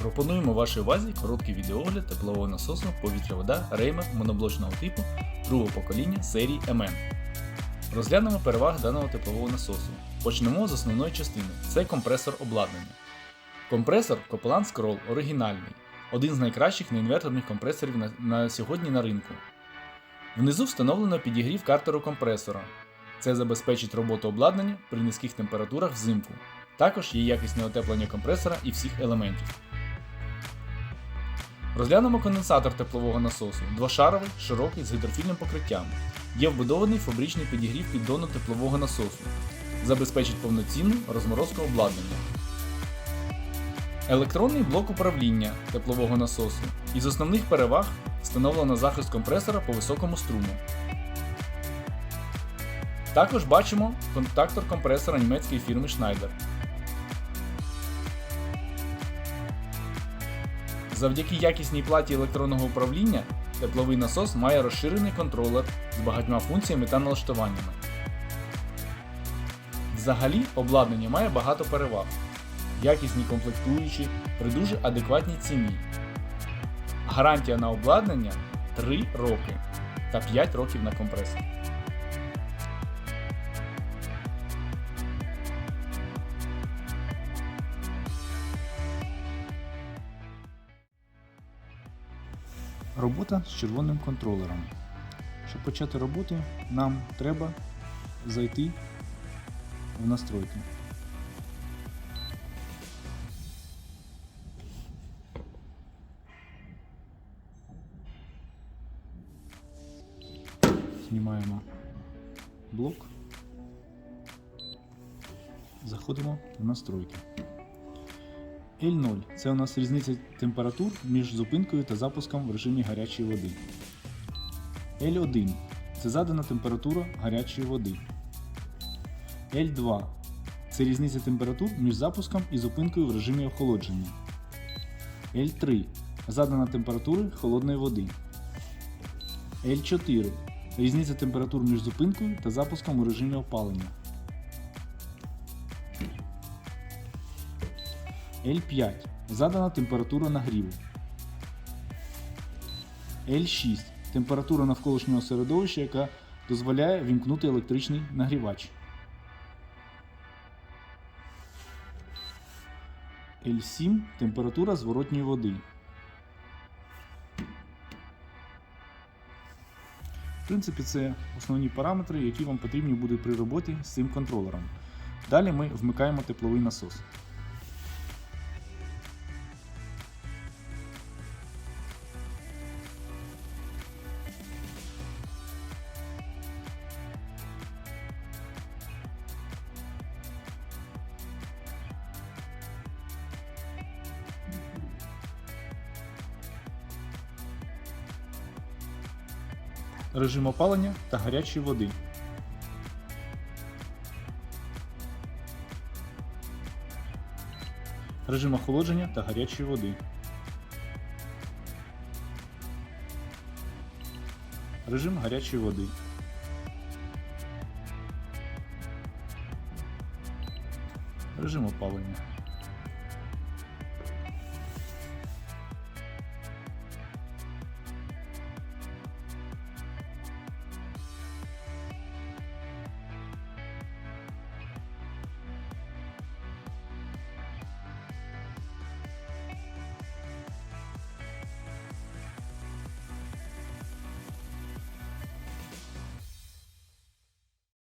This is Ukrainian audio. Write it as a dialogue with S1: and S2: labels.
S1: Пропонуємо вашій увазі короткий відеогляд теплового насосу повітря-вода Реймер моноблочного типу другого покоління серії MN. Розглянемо переваги даного теплового насосу. Почнемо з основної частини це компресор обладнання. Компресор Copeland Scroll оригінальний, один з найкращих неінверторних компресорів на, на сьогодні на ринку. Внизу встановлено підігрів картеру компресора. Це забезпечить роботу обладнання при низьких температурах взимку. Також є якісне утеплення компресора і всіх елементів. Розглянемо конденсатор теплового насосу, двошаровий, широкий з гідрофільним покриттям. Є вбудований фабричний підігрів піддону теплового насосу. Забезпечить повноцінну розморозку обладнання. Електронний блок управління теплового насосу. Із основних переваг встановлено захист компресора по високому струму. Також бачимо контактор компресора німецької фірми Schneider. Завдяки якісній платі електронного управління тепловий насос має розширений контролер з багатьма функціями та налаштуваннями. Взагалі, обладнання має багато переваг, якісні комплектуючі при дуже адекватній ціні. Гарантія на обладнання 3 роки та 5 років на компресор.
S2: Робота з червоним контролером. Щоб почати роботу, нам треба зайти в настройки. Знімаємо блок. Заходимо в настройки. L0 це у нас різниця температур між зупинкою та запуском в режимі гарячої води. L1 це задана температура гарячої води. L2 це різниця температур між запуском і зупинкою в режимі охолодження. L3 задана температура холодної води. L4 різниця температур між зупинкою та запуском у режимі опалення. L5 задана температура нагріву. L6 температура навколишнього середовища, яка дозволяє вімкнути електричний нагрівач. L7 температура зворотньої води. В принципі, це основні параметри, які вам потрібні будуть при роботі з цим контролером. Далі ми вмикаємо тепловий насос. Режим опалення та гарячої води. Режим охолодження та гарячої води. Режим гарячої води. Режим опалення.